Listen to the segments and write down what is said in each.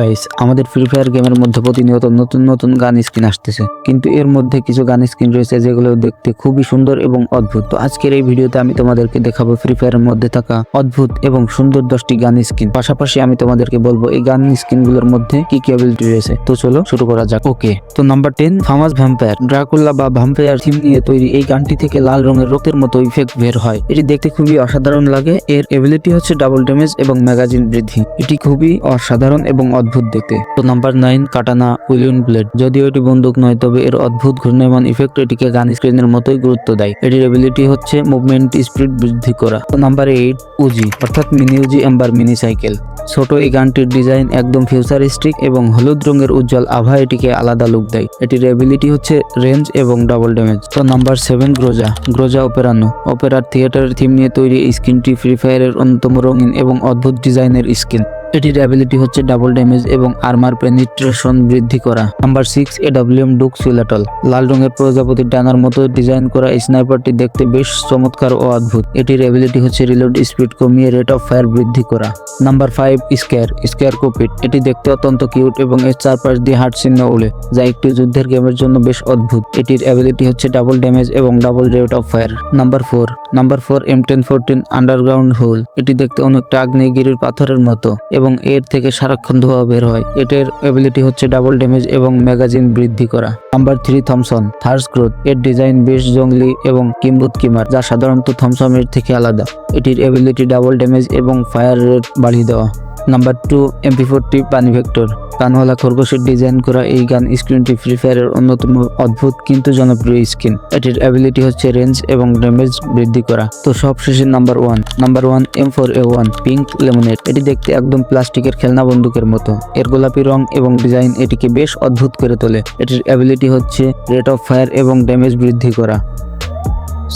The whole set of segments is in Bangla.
গাইস আমাদের ফ্রি ফায়ার গেমের মধ্যে প্রতিনিয়ত নতুন নতুন গান স্কিন আসতেছে। কিন্তু এর মধ্যে কিছু গান স্কিন রয়েছে যেগুলো দেখতে খুবই সুন্দর এবং অদ্ভুত। তো আজকের এই ভিডিওতে আমি তোমাদেরকে দেখাবো ফ্রি ফায়ারের মধ্যে থাকা অদ্ভুত এবং সুন্দর দশটি গান স্কিন পাশাপাশি আমি তোমাদেরকে বলব এই গান স্কিনগুলোর মধ্যে কি কি অ্যাবিলিটি রয়েছে। তো চলো শুরু করা যাক। ওকে তো number ten famous vampire Dracula বা ভ্যাম্পায়ার থিম নিয়ে তৈরি এই গানটি থেকে লাল রঙের রক্তের মতো ইফেক্ট বের হয়। এটি দেখতে খুবই অসাধারণ লাগে। এর এবিলিটি হচ্ছে ডাবল ড্যামেজ এবং ম্যাগাজিন বৃদ্ধি। এটি খুবই অসাধারণ এবং অদ্ভুত দেখতে। তো number nine katana villain blade. যদিও এটি বন্দুক নয়, তবে এর অদ্ভুত ঘূর্ণায়মান ইফেক্ট এটিকে গান স্ক্রিনের মতোই গুরুত্ব দেয়। এটির এবিলিটি হচ্ছে মুভমেন্ট স্পিড বৃদ্ধি করা। তো নাম্বার এইট উজি অর্থাৎ mini Uzi ember mini cycle ছোট এই গানটির ডিজাইন একদম ফিউচারিস্টিক এবং হলুদ রঙের উজ্জ্বল আভা এটিকে আলাদা লুক দেয়। এটির এবিলিটি হচ্ছে রেঞ্জ এবং ডাবল ড্যামেজ তো নাম্বার সেভেন গ্রোজা গ্রোজা অপেরানো অপেরার থিয়েটারের থিম নিয়ে তৈরি এই স্কিনটি ফ্রি ফায়ারের অন্যতম রঙিন এবং অদ্ভুত ডিজাইনের স্কিন এটির অ্যাবিলিটি হচ্ছে ডাবল ড্যামেজ এবং আর্মার পেনিট্রেশন বৃদ্ধি করা। নাম্বার সিক্স এ ডাব্লিউএম ডুক সুইলাটল লাল রঙের প্রজাপতির ডানার মতো ডিজাইন করা স্নাইপারটি দেখতে বেশ চমৎকার ও অদ্ভুত। এটির অ্যাবিলিটি হচ্ছে রিলোড স্পিড কমিয়ে রেট অফ ফায়ার বৃদ্ধি করা। Number five scar scar cupid এটি দেখতে অত্যন্ত কিউট এবং এর চারপাশ দিয়ে হার্ট চিহ্ন উড়ে যা একটি যুদ্ধের গেমের জন্য বেশ অদ্ভুত। এটির অ্যাবিলিটি হচ্ছে ডাবল ড্যামেজ এবং double rate of fire number four number four M ten fourteen underground hole এটি দেখতে অনেকটা আগ্নেয়গিরির পাথরের মতো এবং এর থেকে সারাক্ষণ ধোয়া বের হয়। এটার এবিলিটি হচ্ছে ডাবল ড্যামেজ এবং ম্যাগাজিন বৃদ্ধি করা। নাম্বার থ্রি থমসন থার্স গ্রোথ এর ডিজাইন বেশ জঙ্গলি এবং কিম্বুত কিমার যা সাধারণত থমসনের থেকে আলাদা। এটির এবিলিটি ডাবল ড্যামেজ এবং ফায়ার রেট বাড়িয়ে দেওয়া। Number two MP forty bunny vector কানওয়ালা খরগোশের ডিজাইন করা এই গান স্ক্রিনটি ফ্রি ফায়ারের অন্যতম অদ্ভুত কিন্তু জনপ্রিয় স্কিন এটির অ্যাবিলিটি হচ্ছে রেঞ্জ এবং ড্যামেজ বৃদ্ধি করা। তো সবশেষে number one number one M four A one pink lemonade এটি দেখতে একদম প্লাস্টিকের খেলনা বন্দুকের মতো। এর গোলাপি রং এবং ডিজাইন এটিকে বেশ অদ্ভুত করে তোলে। এটির অ্যাবিলিটি হচ্ছে রেট অফ ফায়ার এবং ড্যামেজ বৃদ্ধি করা।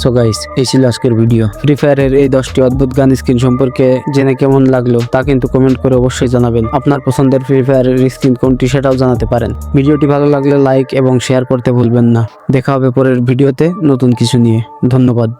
সো গাইস এই ছিল আজকের ভিডিও ফ্রি ফায়ারের এই দশটি অদ্ভুত গান স্ক্রিন সম্পর্কে জেনে কেমন লাগল তা কিন্তু কমেন্ট করে অবশ্যই জানাবেন। আপনার পছন্দের ফ্রি ফায়ারের স্ক্রিন কোনটি সেটাও জানাতে পারেন। ভিডিওটি ভালো লাগলে লাইক এবং শেয়ার করতে ভুলবেন না। দেখা হবে পরের ভিডিওতে নতুন কিছু নিয়ে। ধন্যবাদ।